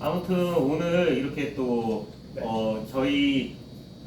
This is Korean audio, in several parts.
아무튼 오늘 이렇게 또 네. 어, 저희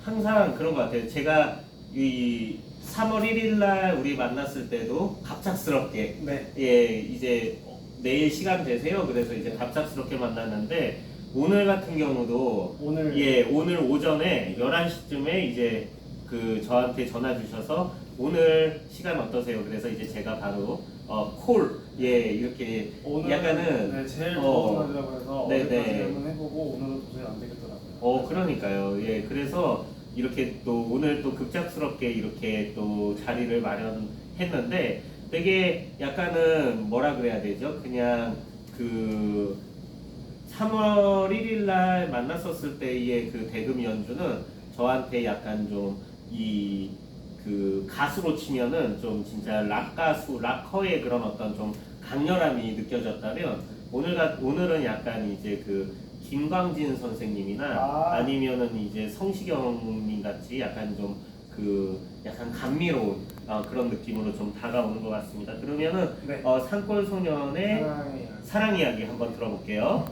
항상 그런 것 같아요. 제가 이 3월 1일 날 우리 만났을 때도 갑작스럽게 네. 예 이제 내일 시간 되세요. 그래서 이제 갑작스럽게 만났는데 오늘 같은 경우도 오늘 예 오늘 오전에 11시쯤에 이제 그 저한테 전화 주셔서 오늘 시간 어떠세요? 그래서 이제 제가 바로 어, 콜 예 이렇게 오늘 약간은 네, 제일 어, 더운 날이라고 해서 네, 어제까지 네. 한번 해보고 오늘은 도저히 안 되겠더라고요. 어 그러니까요. 예 그래서 이렇게 또 오늘 또 급작스럽게 이렇게 또 자리를 마련했는데 되게 약간은 뭐라 그래야 되죠? 그냥 그 3월 1일 날 만났었을 때의 그 대금 연주는 저한테 약간 좀 이 그 가수로 치면은 좀 진짜 락 가수, 락커의 그런 어떤 좀 강렬함이 느껴졌다면 오늘 같 오늘은 약간 이제 그 김광진 선생님이나 아. 아. 니면은 이제 성시경님 같이 약간 좀 그 약간 감미로운 어, 그런 느낌으로 좀 다가오는 것 같습니다. 그러면은 네. 어, 산골 소년의. 사랑 이야기 한번 들어볼게요.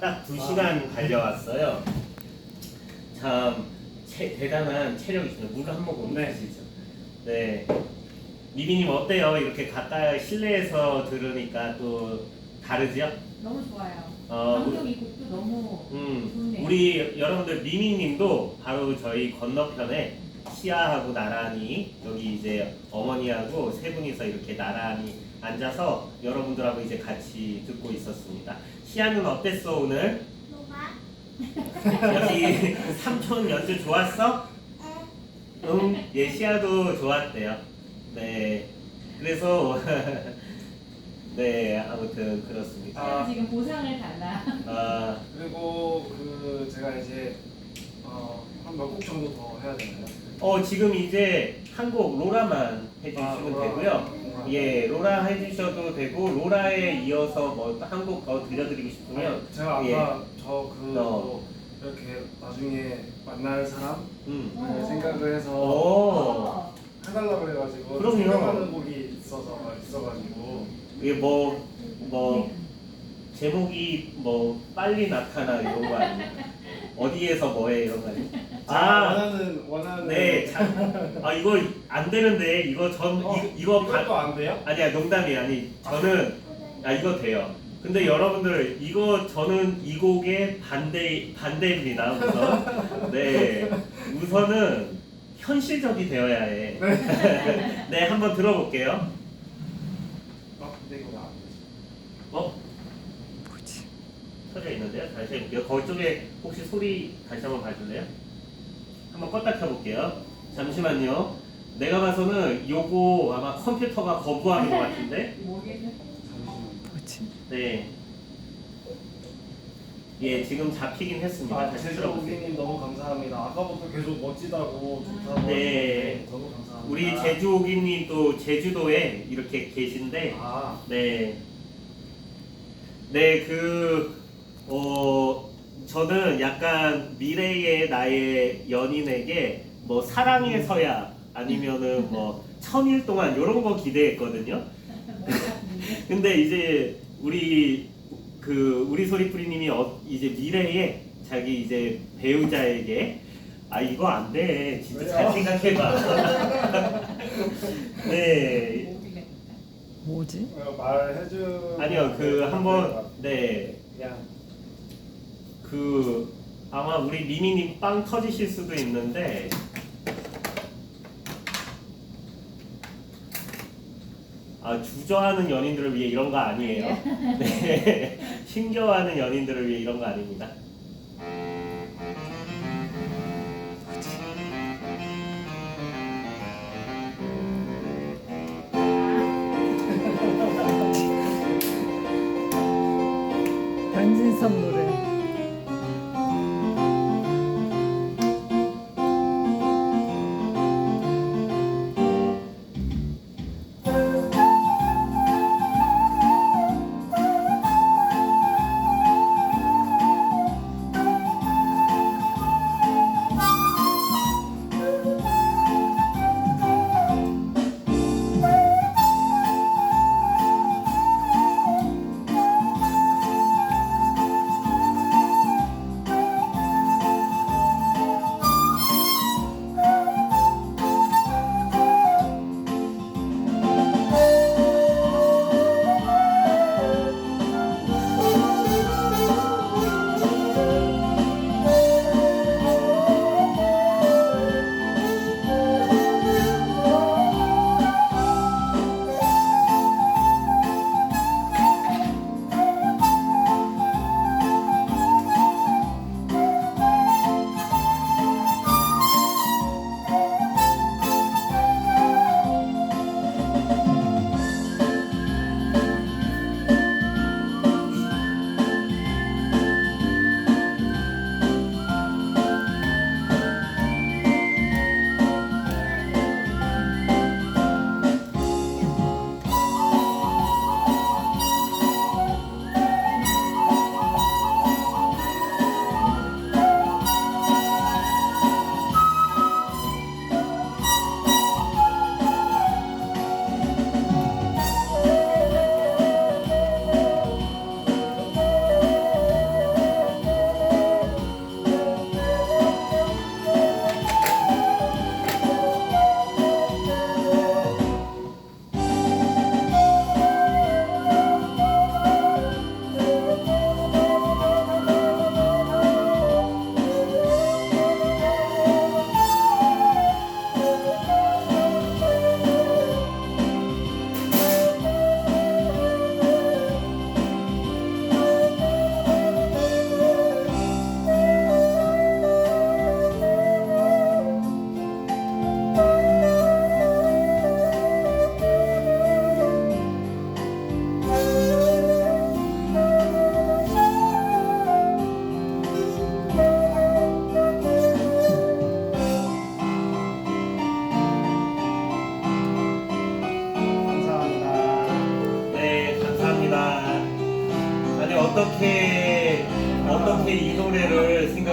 딱 2시간 달려왔어요. 참 체- 대단한 체력이시네요. 물한 모금 네. 드시죠. 네. 미비님 어때요? 이렇게 가까이 실내에서 들으니까 또 다르죠? 너무 좋아요. 어, 감독 이 곡도 너무 음, 좋네요. 우리 여러분들 미미님도 바로 저희 건너편에 시아하고 나란히 여기 이제 어머니하고 세 분이서 이렇게 나란히 앉아서 여러분들하고 이제 같이 듣고 있었습니다. 시아는 어땠어 오늘? 여기 삼촌 연주 좋았어? 응, 예 시아도 좋았대요. 네, 그래서 네 아무튼 그렇습니다. 제가 지금 보상을 달라. 아. 그리고 그 제가 이제 어, 한몇곡 정도 더 해야 되나요? 어 지금 이제 한곡 로라만 해주시면 아. 되고요. 로라. 예, 로라 해주셔도 되고 로라에 이어서 뭐 한곡 더 들려드리고 싶으면 제가 예. 아까 저그 어. 이렇게 나중에 만날 사람 음. 을 생각을 해서 오. 어. 해달라고 해가지고 그럼요. 생각하는 곡이 있어서 있어가지고 이게 뭐뭐 제목이 뭐 빨리 나타나 이런 거 아니에요? 어디에서 뭐해 이런 거 아니에요? 아, 아, 원하는 원하는 네, 자, 아 이거 안 되는데 이거 전 어, 이, 이거 바, 이것도 안 돼요? 아니야 농담이 아니 저는 아 이거 돼요. 근데 여러분들 이거 저는 이 곡의 반대 반대입니다. 우선 네 우선은 현실적이 되어야 해. 네 한번 들어볼게요. 아 근데 이거 안 되지. 어? 터져 있는데요. 다시 해볼게요. 거쪽에 혹시 소리 다시 한번 봐줄래요? 한번 껐다 켜볼게요. 잠시만요. 내가 봐서는 요거 아마 컴퓨터가 거부하는 것 같은데. 네. 예, 지금 잡히긴 했습니다. 아 다시 제주 들어보세요. 고객님 너무 감사합니다. 아까부터 계속 멋지다고 좋다고 네. 너무 감사합니다. 우리 제주 오기님 또 제주도에 이렇게 계신데, 아 네. 네, 그, 어, 저는 약간 미래의 나의 연인에게 뭐 사랑해서야 아니면은 뭐 천일 동안 이런 거 기대했거든요. 근데 이제 우리 그 우리 소리뿌리님이 어, 이제 미래에 자기 이제 배우자에게 아 이거 안 돼 진짜 잘 왜요? 생각해봐 네. 뭐지? 어, 말해주 아니요 그 한번 네 그냥 그 아마 우리 미미님 빵 터지실 수도 있는데 아 주저하는 연인들을 위해 이런 거 아니에요. 네 힘겨워하는 연인들을 위해 이런 거 아닙니다.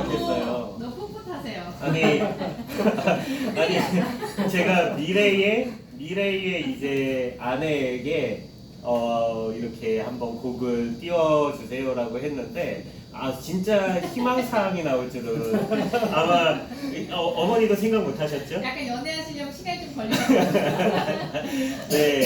생각했어요? 너무 풋풋하세요. 아니 아니 제가 미래의 미래의 이제 아내에게 어 이렇게 한번 곡을 띄워주세요라고 했는데 아 진짜 희망사항이 나올 줄은 아마 어, 어머니도 생각 못 하셨죠? 약간 연애하시려면 시간이 좀 같아요. 네